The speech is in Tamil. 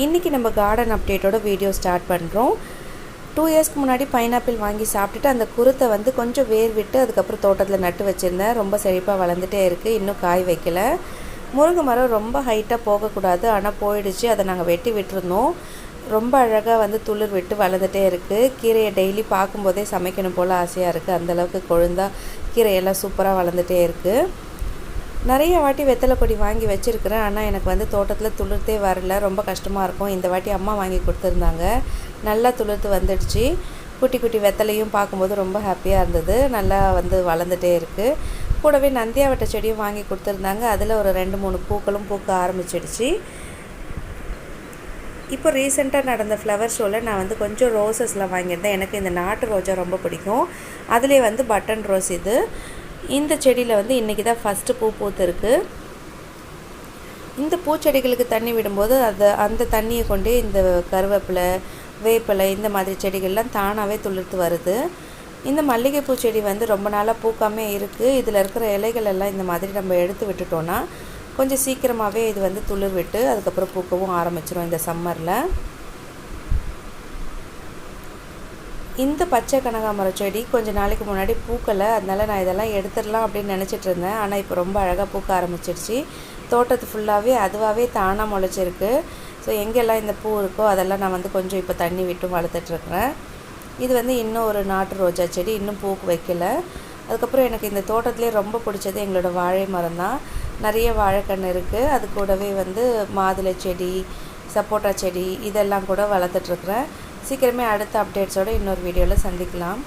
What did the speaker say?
இன்றைக்கி நம்ம கார்டன் அப்டேட்டோட வீடியோ ஸ்டார்ட் பண்ணுறோம் டூ இயர்ஸ்க்கு முன்னாடி பைனாப்பிள் வாங்கி சாப்பிட்டுட்டு அந்த குருத்தை வந்து கொஞ்சம் வேர் விட்டு அதுக்கப்புறம் தோட்டத்தில் நட்டு வச்சுருந்தேன். ரொம்ப செழிப்பாக வளர்ந்துட்டே இருக்குது இன்னும் காய் வைக்கல. முருங்கை மரம் ரொம்ப ஹைட்டாக போகக்கூடாது. ஆனால் போயிடுச்சு. அதை நாங்கள் வெட்டி விட்டுருந்தோம். ரொம்ப அழகாக வந்து துளிர் விட்டு வளர்ந்துட்டே இருக்குது கீரையை டெய்லி பார்க்கும்போதே சமைக்கணும் போல் ஆசையாக இருக்குது அந்தளவுக்கு கொழுந்தா கீரையெல்லாம் சூப்பராக வளர்ந்துட்டே இருக்குது நிறைய வாட்டி வெத்தலை கொடி வாங்கி வச்சுருக்கிறேன். ஆனால் எனக்கு வந்து தோட்டத்தில் துளிர்த்தே வரல. ரொம்ப கஷ்டமாக இருக்கும். இந்த வாட்டி அம்மா வாங்கி கொடுத்துருந்தாங்க. நல்லா துளிர்த்து வந்துடுச்சு. குட்டி குட்டி வெத்தலையும் பார்க்கும்போது ரொம்ப ஹாப்பியாக இருந்தது. நல்லா வந்து வளர்ந்துட்டே இருக்குது கூடவே நந்தியாவட்ட செடியும் வாங்கி கொடுத்துருந்தாங்க. அதில் ஒரு ரெண்டு மூணு பூக்களும் பூக்க ஆரம்பிச்சிடுச்சு. இப்போ ரீசெண்டாக நடந்த ஃப்ளவர் ஷோவில் நான் வந்து கொஞ்சம் ரோசஸ்லாம் வாங்கியிருந்தேன். எனக்கு இந்த நாட்டு ரோஜா ரொம்ப பிடிக்கும். அதிலே வந்து பட்டன் ரோஸ் இது. இந்த செடியில் வந்து இன்றைக்கி தான் ஃபஸ்ட்டு பூ பூத்துருக்கு. இந்த பூச்செடிகளுக்கு தண்ணி விடும்போது அது அந்த தண்ணியை கொண்டே இந்த கருவேப்பிலை வேப்பிலை இந்த மாதிரி செடிகள்லாம் தானாகவே துளிர்த்து வருது. இந்த மல்லிகைப்பூ செடி வந்து ரொம்ப நாளாக பூக்காமே இருக்குது இதில் இருக்கிற இலைகள் எல்லாம் இந்த மாதிரி நம்ம எடுத்து விட்டுட்டோன்னா கொஞ்சம் சீக்கிரமாகவே இது வந்து துளிர் விட்டு அதுக்கப்புறம் பூக்கவும் ஆரம்பிச்சிடும் இந்த சம்மரில் இந்த பச்சை கனகாமரம் செடி கொஞ்சம் நாளைக்கு முன்னாடி பூக்கலை அதனால் நான் இதெல்லாம் எடுத்துடலாம் அப்படின்னு நினச்சிட்டு இருந்தேன். ஆனால் இப்போ ரொம்ப அழகாக பூக்க ஆரம்பிச்சிருச்சு. தோட்டத்து ஃபுல்லாகவே அதுவாகவே தானாக முளைச்சிருக்கு. ஸோ எங்கெல்லாம் இந்த பூ இருக்கோ அதெல்லாம் நான் வந்து கொஞ்சம் இப்போ தண்ணி விட்டும் வளர்த்துட்ருக்குறேன் இது வந்து இன்னும் ஒரு நாட்டு ரோஜா செடி இன்னும் பூக்கு வைக்கல. அதுக்கப்புறம் எனக்கு இந்த தோட்டத்துலேயே ரொம்ப பிடிச்சது எங்களோட வாழை மரம் தான். நிறைய வாழைக்கன்று இருக்குது அது கூடவே வந்து மாதுளை செடி சப்போட்டா செடி இதெல்லாம் கூட வளர்த்துட்ருக்குறேன் சீக்கிரமே அடுத்த அப்டேட்ஸோடு இன்னொரு வீடியோவில் சந்திக்கலாம்.